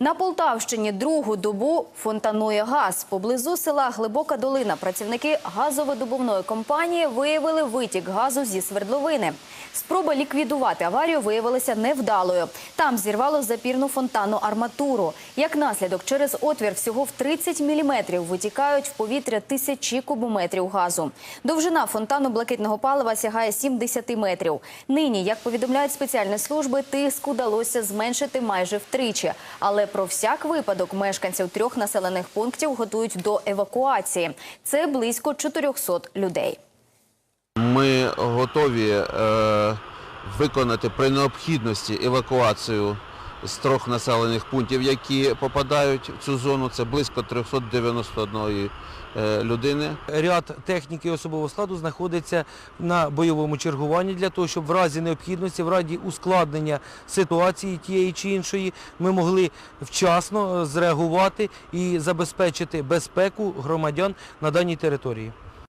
На Полтавщині другу добу фонтанує газ. Поблизу села Глибока Долина працівники газовидобувної компанії виявили витік газу зі свердловини. Спроба ліквідувати аварію виявилася невдалою. Там зірвало запірну фонтанну арматуру. Як наслідок, через отвір всього в 30 міліметрів витікають в повітря тисячі кубометрів газу. Довжина фонтану блакитного палива сягає 70 метрів. Нині, як повідомляють спеціальні служби, тиск удалося зменшити майже втричі. Але про всяк випадок мешканців трьох населених пунктів готують до евакуації. Це близько 400 людей. Ми готові е, виконати при необхідності евакуацію з трьох населених пунктів, які попадають в цю зону. Це близько 391 е, людини. Ряд техніки особового складу знаходиться на бойовому чергуванні для того, щоб в разі необхідності, в разі ускладнення ситуації тієї чи іншої, ми могли вчасно е, зреагувати і забезпечити безпеку громадян на даній території.